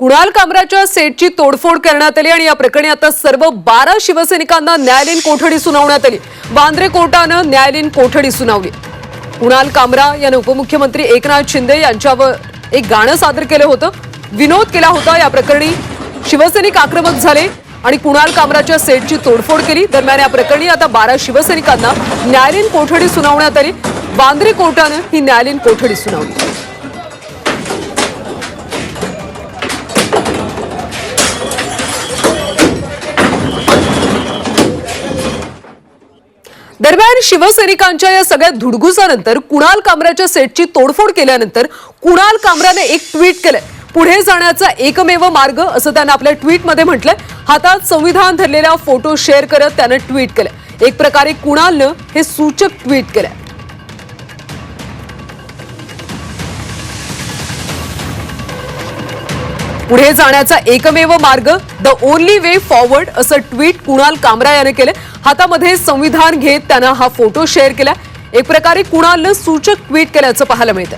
कुणाल कामराच्या सेटची तोडफोड करण्यात आली आणि या प्रकरणी आता सर्व बारा शिवसैनिकांना न्यायालयीन कोठडी सुनावण्यात आली. बांद्रे कोर्टानं न्यायालयीन कोठडी सुनावली. कुणाल कामरा यानं उपमुख्यमंत्री एकनाथ शिंदे यांच्यावर एक गाणं सादर केलं होतं. विनोद केला होता या प्रकरणी. शिवसैनिक आक्रमक झाले आणि कुणाल कामराच्या सेटची तोडफोड केली. दरम्यान या प्रकरणी आता बारा शिवसैनिकांना न्यायालयीन कोठडी सुनावण्यात आली. बांद्रे कोर्टानं ही न्यायालयीन कोठडी सुनावली. दरम्यान शिवसैनिकांच्या या सगळ्या धुडगुसानंतर कुणाल कामराच्या सेटची तोडफोड केल्यानंतर कुणाल कामराने एक ट्विट केलंय. पुढे जाण्याचा एकमेव मार्ग असं त्यानं आपल्या ट्विटमध्ये म्हटलंय. हातात संविधान धरलेला फोटो शेअर करत त्यानं ट्विट केलंय. एक प्रकारे कुणालनं हे सूचक ट्विट केलंय. पुढे जाण्याचा एकमेव मार्ग द ओनली वे फॉरवर्ड असं ट्विट कुणाल कामरा याने केलं. हातामध्ये संविधान घेत त्यानं हा फोटो शेअर केला. एक प्रकारे कुणालनं सूचक ट्विट केल्याचं पाहायला मिळतं.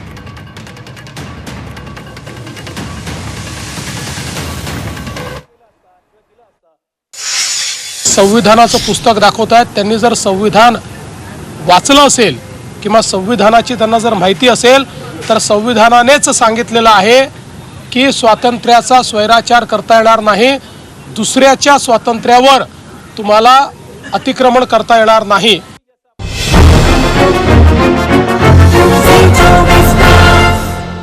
संविधानाचं पुस्तक दाखवत आहेत. त्यांनी जर संविधान वाचलं असेल किंवा संविधानाची त्यांना जर माहिती असेल तर संविधानानेच सांगितलेलं आहे की स्वातंत्र्याचा स्वैराचार करता येणार नाही दुसऱ्याच्या स्वातंत्र्यावर तुम्हाला अतिक्रमण करता येणार नाही.